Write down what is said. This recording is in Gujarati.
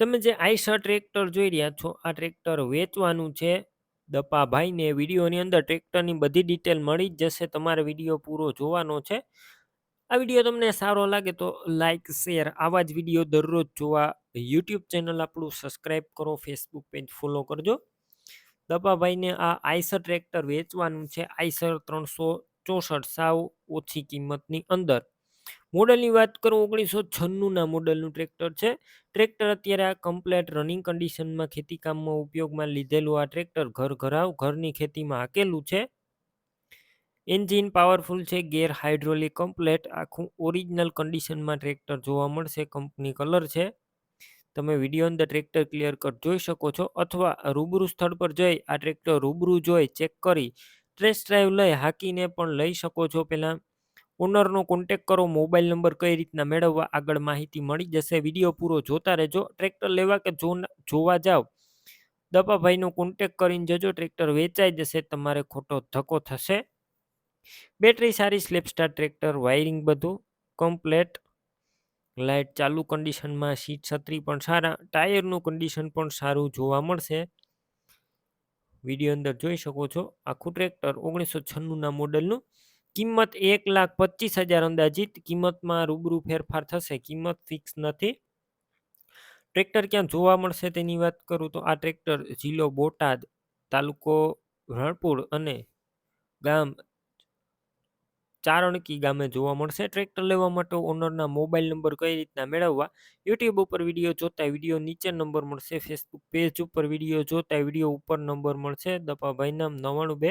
તમે જે આઈસર ટ્રેક્ટર જોઈ રહ્યા છો, આ ટ્રેક્ટર વેચવાનું છે. દપાભાઈને વિડીયોની અંદર ટ્રેક્ટરની બધી ડિટેલ મળી જ જશે, તમારે વીડિયો પૂરો જોવાનો છે. આ વીડિયો તમને સારો લાગે તો લાઇક શેર આવા જ વીડિયો દરરોજ જોવા. યુટ્યુબ ચેનલ આપણું સબસ્ક્રાઈબ કરો ફેસબુક પેજ ફોલો કરજો. દપાભાઈને આ આઈસર ટ્રેક્ટર વેચવાનું છે આઈસર ત્રણસો ચોસઠ સાવ ઓછી કિંમતની અંદર. મોડલની વાત કરું ઓગણીસો છન્નુંના મોડલનું ટ્રેક્ટર છે. ટ્રેક્ટર અત્યારે આ કમ્પ્લેટ રનિંગ કન્ડિશનમાં ખેતીકામમાં ઉપયોગમાં લીધેલું આ ટ્રેક્ટર ઘર ઘરાવ ઘરની ખેતીમાં હાકેલું છે. એન્જિન પાવરફુલ છે, ગેર હાઇડ્રોલિક કમ્પ્લેટ, આખું ઓરિજિનલ કન્ડિશનમાં ટ્રેક્ટર જોવા મળશે, કંપની કલર છે. તમે વીડિયો અંદર ટ્રેક્ટર ક્લિયર કટ જોઈ શકો છો અથવા રૂબરૂ સ્થળ પર જઈ આ ટ્રેક્ટર રૂબરૂ જોઈ ચેક કરી, ટેસ્ટ ડ્રાઈવ લઈ હાકીને પણ લઈ શકો છો. પહેલાં ઓનરનો કોન્ટેક કરો મોબાઈલ નંબર કઈ રીતના મેળવવા, આગળ માહિતી મળી જશે, વીડિયો પૂરો જોતા રહેજો. ટ્રેક્ટર લેવા કે જોવા જાવ દપાભાઈનો કોન્ટેક કરીને જજો ટ્રેક્ટર વેચાઈ જશે, તમારે ખોટો ધક્કો થશે. બેટરી સારી સ્લેપસ્ટાર ટ્રેક્ટર વાયરિંગ બધું કમ્પ્લેટ લાઇટ ચાલુ કન્ડિશનમાં સીટ છત્રી પણ સારા ટાયરનું કન્ડિશન પણ સારું જોવા મળશે. વીડિયો અંદર જોઈ શકો છો. આખું ટ્રેક્ટર ઓગણીસો છન્નુંના મોડલનું કિંમત એક લાખ પચીસ હજાર અંદાજિત, કિંમતમાં રૂબરૂ ફેરફાર થશે, કિંમત ફિક્સ નથી. ટ્રેક્ટર ક્યાં જોવા મળશે તેની વાત કરું તો આ ટ્રેક્ટર જિલ્લો બોટાદ તાલુકો રણપુર અને ગામ ચારણકી ગામે જોવા મળશે. ટ્રેક્ટર લેવા માટે ઓનરના મોબાઈલ નંબર કઈ રીતના મેળવવા? યુટ્યુબ ઉપર વીડિયો જોતા વીડિયો નીચે નંબર મળશે. ફેસબુક પેજ ઉપર વીડિયો જોતા વીડિયો ઉપર નંબર મળશે. દપાભાઈના નવાણું બે